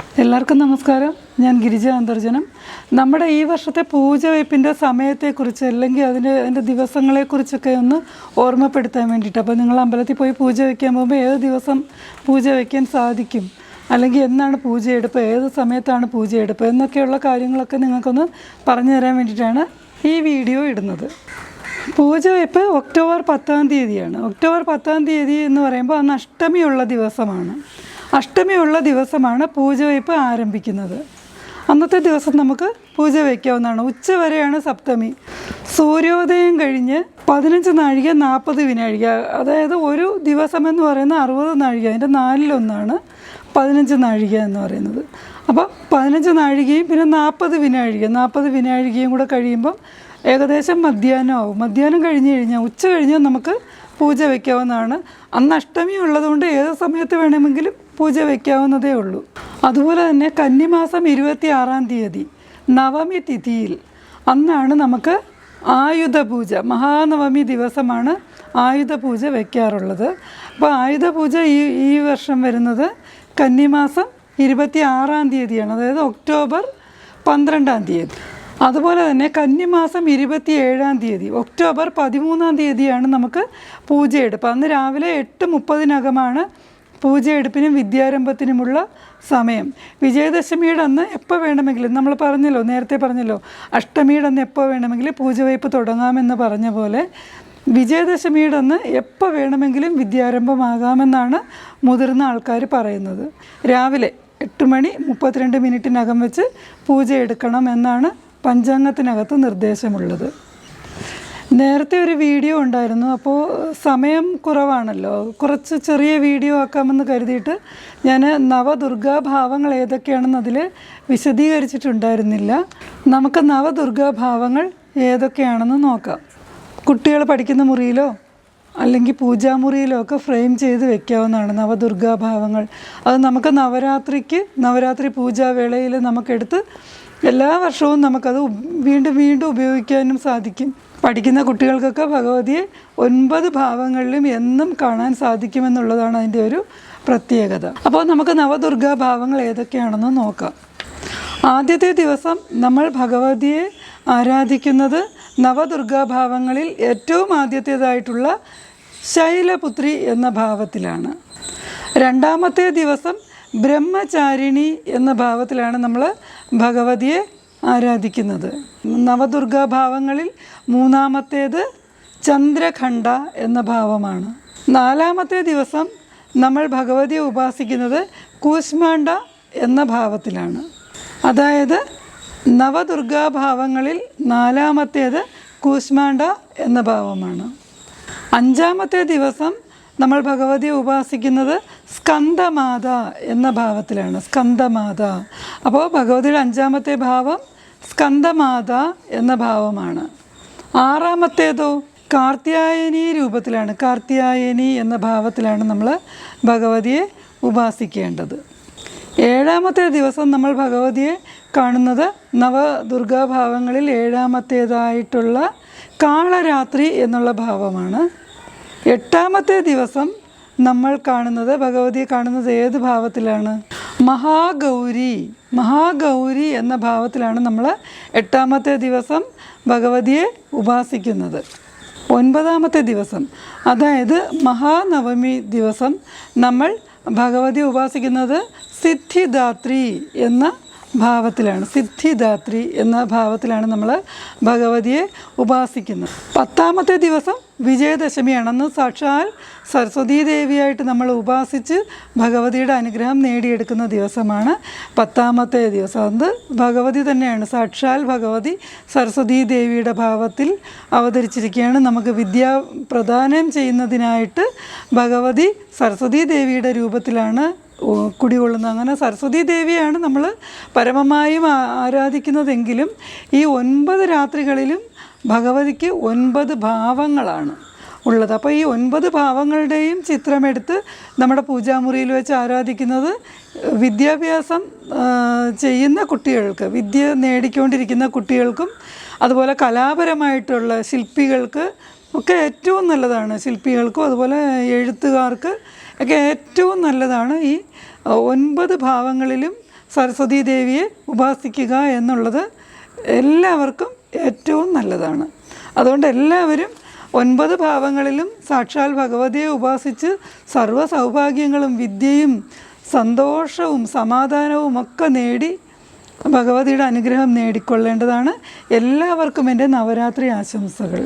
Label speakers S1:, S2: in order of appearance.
S1: എല്ലാവർക്കും നമസ്കാരം. ഞാൻ ഗിരിജ അന്തർജനം. നമ്മുടെ ഈ വർഷത്തെ പൂജ പൂജവയ്പ്പിന്റെ സമയത്തെക്കുറിച്ച് അല്ലെങ്കിൽ അതിന്റെ അതിന്റെ ദിവസങ്ങളെക്കുറിച്ചൊക്കെ ഒന്ന് ഓർമ്മപ്പെടുത്താൻ വേണ്ടിയിട്ട്. അപ്പോൾ നിങ്ങൾ അമ്പലത്തിൽ പോയി പൂജ വയ്ക്കാൻ പോകുമ്പോൾ ഏത് ദിവസം പൂജ വയ്ക്കാൻ സാധിക്കും? അല്ലെങ്കിൽ എന്നാണ് പൂജയെടുപ്പ്? ഏത് സമയത്താണ് പൂജയെടുപ്പ്? എന്നൊക്കെയുള്ള കാര്യങ്ങളൊക്കെ നിങ്ങൾക്കൊന്ന് പറഞ്ഞു തരാൻ വേണ്ടിയിട്ടാണ് ഈ വീഡിയോ ഇടുന്നത്. പൂജ പൂജവയ്പ്പ് ഒക്ടോബർ പത്താം തീയതിയാണ്. ഒക്ടോബർ പത്താം തീയതി എന്ന് പറയുമ്പോൾ അന്ന് അഷ്ടമിയുള്ള ദിവസമാണ്. അഷ്ടമിയുള്ള ദിവസമാണ് പൂജ പൂജവയ്പ്പ് ആരംഭിക്കുന്നത്. അന്നത്തെ ദിവസം നമുക്ക് പൂജ വയ്ക്കാവുന്നതാണ്. ഉച്ച വരെയാണ് സപ്തമി. സൂര്യോദയം കഴിഞ്ഞ് പതിനഞ്ച് നാഴിക നാൽപ്പത് വിനാഴിക. അതായത് ഒരു ദിവസം എന്ന് പറയുന്ന അറുപത് നാഴിക അതിന്റെ നാലിലൊന്നാണ്. പതിനഞ്ച് നാഴിക എന്ന് പറയുന്നത്. അപ്പോൾ പതിനഞ്ച് നാഴികയും പിന്നെ നാൽപ്പത് വിനാഴിക. നാൽപ്പത് വിനാഴികയും കൂടെ കഴിയുമ്പം ഏകദേശം മധ്യാഹ്നമാവും. മധ്യാഹ്നം കഴിഞ്ഞ് കഴിഞ്ഞാൽ ഉച്ച കഴിഞ്ഞാൽ നമുക്ക് പൂജ വയ്ക്കാവുന്നതാണ് അന്ന് അഷ്ടമി ഉള്ളതുകൊണ്ട് ഏത് സമയത്ത് വേണമെങ്കിലും പൂജ വയ്ക്കാവുന്നതേ ഉള്ളൂ. അതുപോലെ തന്നെ കന്നിമാസം ഇരുപത്തി ആറാം തീയതി നവമി തിഥിയിൽ അന്നാണ് നമുക്ക് ആയുധ പൂജ. മഹാനവമി ദിവസമാണ് ആയുധ പൂജ വയ്ക്കാറുള്ളത് അപ്പോൾ ആയുധ പൂജ ഈ ഈ വർഷം വരുന്നത് കന്നിമാസം ഇരുപത്തി ആറാം തീയതിയാണ്. അതായത് ഒക്ടോബർ പന്ത്രണ്ടാം തീയതി. അതുപോലെ തന്നെ കന്നിമാസം ഇരുപത്തി ഏഴാം തീയതി. ഒക്ടോബർ പതിമൂന്നാം തീയതിയാണ് നമുക്ക് പൂജയെടുപ്പ്. അന്ന് രാവിലെ എട്ട് മുപ്പതിനകമാണ് പൂജയെടുപ്പിനും വിദ്യാരംഭത്തിനുമുള്ള സമയം. വിജയദശമിയുടെ അന്ന് എപ്പോൾ വേണമെങ്കിലും നമ്മൾ പറഞ്ഞല്ലോ നേരത്തെ പറഞ്ഞല്ലോ അഷ്ടമിയുടെ അന്ന് എപ്പോൾ വേണമെങ്കിലും പൂജവയ്പ്പ് തുടങ്ങാമെന്ന് പറഞ്ഞ പോലെ വിജയദശമിയുടെ അന്ന് എപ്പോൾ വേണമെങ്കിലും വിദ്യാരംഭമാകാമെന്നാണ് മുതിർന്ന ആൾക്കാർ പറയുന്നത്. രാവിലെ എട്ട് മണി മുപ്പത്തിരണ്ട് മിനിറ്റിനകം വെച്ച് പൂജ എടുക്കണം എന്നാണ് പഞ്ചാംഗത്തിനകത്ത് നിർദ്ദേശമുള്ളത്. നേരത്തെ ഒരു വീഡിയോ ഉണ്ടായിരുന്നു. അപ്പോൾ സമയം കുറവാണല്ലോ. കുറച്ച് ചെറിയ വീഡിയോ ആക്കാമെന്ന് കരുതിയിട്ട് ഞാൻ നവദുർഗാഭാവങ്ങൾ ഏതൊക്കെയാണെന്ന് അതിൽ വിശദീകരിച്ചിട്ടുണ്ടായിരുന്നില്ല. നമുക്ക് നവദുർഗാഭാവങ്ങൾ ഏതൊക്കെയാണെന്ന് നോക്കാം. കുട്ടികൾ പഠിക്കുന്ന മുറിയിലോ അല്ലെങ്കിൽ പൂജാമുറിയിലോ ഒക്കെ ഫ്രെയിം ചെയ്ത് വെക്കാവുന്നതാണ് നവദുർഗാഭാവങ്ങൾ അത് നമുക്ക് നവരാത്രിക്ക് നവരാത്രി പൂജാവേളയിൽ നമുക്കെടുത്ത് എല്ലാ വർഷവും നമുക്കത് വീണ്ടും വീണ്ടും ഉപയോഗിക്കാനും സാധിക്കും. പഠിക്കുന്ന കുട്ടികൾക്കൊക്കെ ഭഗവതിയെ ഒൻപത് ഭാവങ്ങളിലും എന്നും കാണാൻ സാധിക്കുമെന്നുള്ളതാണ് അതിന്റെ ഒരു പ്രത്യേകത. അപ്പോൾ നമുക്ക് നവദുർഗാ ഭാവങ്ങൾ ഏതൊക്കെയാണെന്ന് നോക്കാം. ആദ്യത്തെ ദിവസം നമ്മൾ ഭഗവതിയെ ആരാധിക്കുന്നത് നവദുർഗാ ഭാവങ്ങളിൽ ഏറ്റവും ആദ്യത്തേതായിട്ടുള്ള ശൈലപുത്രി എന്ന ഭാവത്തിലാണ്. രണ്ടാമത്തെ ദിവസം ബ്രഹ്മചാരിണി എന്ന ഭാവത്തിലാണ് നമ്മൾ ഭഗവതിയെ ആരാധിക്കുന്നത്. നവദുർഗാഭാവങ്ങളിൽ മൂന്നാമത്തേത് ചന്ദ്രഖണ്ഡ എന്ന ഭാവമാണ്. നാലാമത്തെ ദിവസം നമ്മൾ ഭഗവതിയെ ഉപാസിക്കുന്നത് കൂശ്മാണ്ഡ എന്ന ഭാവത്തിലാണ്. അതായത് നവദുർഗാ ഭാവങ്ങളിൽ നാലാമത്തേത് കൂശ്മാണ്ട എന്ന ഭാവമാണ്. അഞ്ചാമത്തെ ദിവസം നമ്മൾ ഭഗവതിയെ ഉപാസിക്കുന്നത് സ്കന്ദമാത എന്ന ഭാവത്തിലാണ്. സ്കന്ദമാത അപ്പോൾ ഭഗവതിയുടെ അഞ്ചാമത്തെ ഭാവം സ്കന്ദമാത എന്ന ഭാവമാണ്. ആറാമത്തേതോ കാർത്യായനി രൂപത്തിലാണ്. കാർത്യായനി എന്ന ഭാവത്തിലാണ് നമ്മൾ ഭഗവതിയെ ഉപാസിക്കേണ്ടത്. ഏഴാമത്തെ ദിവസം നമ്മൾ ഭഗവതിയെ കാണുന്നത് നവദുർഗാഭാവങ്ങളിൽ ഏഴാമത്തേതായിട്ടുള്ള കാളരാത്രി എന്നുള്ള ഭാവമാണ്. എട്ടാമത്തെ ദിവസം നമ്മൾ കാണുന്നത് ഭഗവതിയെ കാണുന്നത് ഏത് ഭാവത്തിലാണ്? മഹാഗൗരി മഹാഗൗരി എന്ന ഭാവത്തിലാണ് നമ്മൾ എട്ടാമത്തെ ദിവസം ഭഗവതിയെ ഉപാസിക്കുന്നത്. ഒൻപതാമത്തെ ദിവസം അതായത് മഹാനവമി ദിവസം നമ്മൾ ഭഗവതി ഉപാസിക്കുന്നത് സിദ്ധിദാത്രി എന്ന ഭാവത്തിലാണ് സിദ്ധിദാത്രി എന്ന ഭാവത്തിലാണ് നമ്മൾ ഭഗവതിയെ ഉപാസിക്കുന്നത്. പത്താമത്തെ ദിവസം വിജയദശമിയാണ് അന്ന് സാക്ഷാൽ സരസ്വതീ ദേവിയായിട്ട് നമ്മൾ ഉപാസിച്ച് ഭഗവതിയുടെ അനുഗ്രഹം നേടിയെടുക്കുന്ന ദിവസമാണ് പത്താമത്തെ ദിവസം. അത് ഭഗവതി തന്നെയാണ്. സാക്ഷാൽ ഭഗവതി സരസ്വതീ ദേവിയുടെ ഭാവത്തിൽ അവതരിച്ചിരിക്കുകയാണ്. നമുക്ക് വിദ്യ പ്രദാനം ചെയ്യുന്നതിനായിട്ട് ഭഗവതി സരസ്വതീ ദേവിയുടെ രൂപത്തിലാണ് കുടികൊള്ളുന്നത് അങ്ങനെ സരസ്വതി ദേവിയാണ് നമ്മൾ പരമമായും ആരാധിക്കുന്നതെങ്കിലും ഈ ഒൻപത് രാത്രികളിലും ഭഗവതിക്ക് ഒൻപത് ഭാവങ്ങളാണ്. ഉള്ളത്. അപ്പോൾ ഈ ഒൻപത് ഭാവങ്ങളുടെയും ചിത്രമെടുത്ത് നമ്മുടെ പൂജാമുറിയിൽ വെച്ച് ആരാധിക്കുന്നത് വിദ്യാഭ്യാസം ചെയ്യുന്ന കുട്ടികൾക്ക് വിദ്യ നേടിക്കൊണ്ടിരിക്കുന്ന കുട്ടികൾക്കും അതുപോലെ കലാപരമായിട്ടുള്ള ശില്പികൾക്ക് ഒക്കെ ഏറ്റവും നല്ലതാണ്. ശില്പികൾക്കും അതുപോലെ എഴുത്തുകാർക്ക് ഒക്കെ ഏറ്റവും നല്ലതാണ് ഈ ഒൻപത് ഭാവങ്ങളിലും സരസ്വതി ദേവിയെ ഉപാസിക്കുക എന്നുള്ളത് എല്ലാവർക്കും ഏറ്റവും നല്ലതാണ്. അതുകൊണ്ട് എല്ലാവരും ഒൻപത് ഭാവങ്ങളിലും സാക്ഷാൽ ഭഗവതിയെ ഉപാസിച്ച് സർവ സൗഭാഗ്യങ്ങളും വിദ്യയും സന്തോഷവും സമാധാനവും ഒക്കെ നേടി ഭഗവതിയുടെ അനുഗ്രഹം നേടിക്കൊള്ളേണ്ടതാണ്. എല്ലാവർക്കും എന്റെ നവരാത്രി ആശംസകൾ.